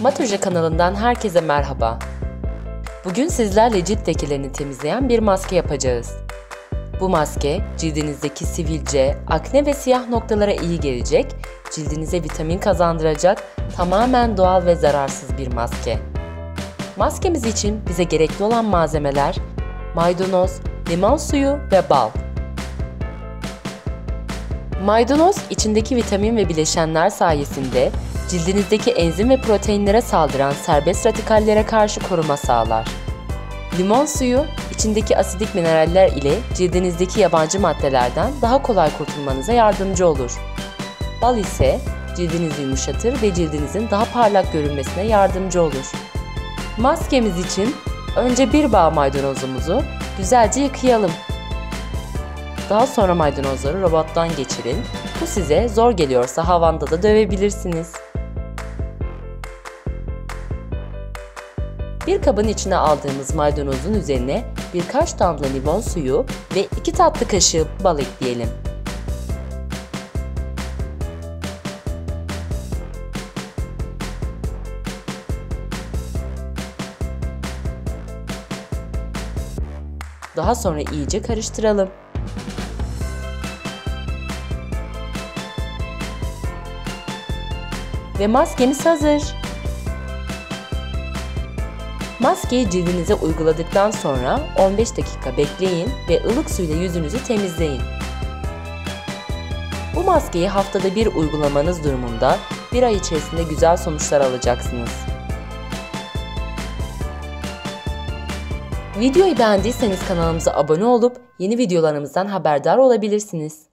Matoje kanalından herkese merhaba. Bugün sizlerle cilt lekelerini temizleyen bir maske yapacağız. Bu maske cildinizdeki sivilce, akne ve siyah noktalara iyi gelecek, cildinize vitamin kazandıracak tamamen doğal ve zararsız bir maske. Maskemiz için bize gerekli olan malzemeler maydanoz, limon suyu ve bal. Maydanoz içindeki vitamin ve bileşenler sayesinde cildinizdeki enzim ve proteinlere saldıran serbest radikallere karşı koruma sağlar. Limon suyu içindeki asidik mineraller ile cildinizdeki yabancı maddelerden daha kolay kurtulmanıza yardımcı olur. Bal ise cildinizi yumuşatır ve cildinizin daha parlak görünmesine yardımcı olur. Maskemiz için önce bir bağ maydanozumuzu güzelce yıkayalım. Daha sonra maydanozları robottan geçirin. Bu size zor geliyorsa havanda da dövebilirsiniz. Bir kabın içine aldığımız maydanozun üzerine birkaç damla limon suyu ve 2 tatlı kaşığı bal ekleyelim. Daha sonra iyice karıştıralım. Ve maskemiz hazır. Maskeyi cildinize uyguladıktan sonra 15 dakika bekleyin ve ılık suyla yüzünüzü temizleyin. Bu maskeyi haftada bir uygulamanız durumunda bir ay içerisinde güzel sonuçlar alacaksınız. Videoyu beğendiyseniz kanalımıza abone olup yeni videolarımızdan haberdar olabilirsiniz.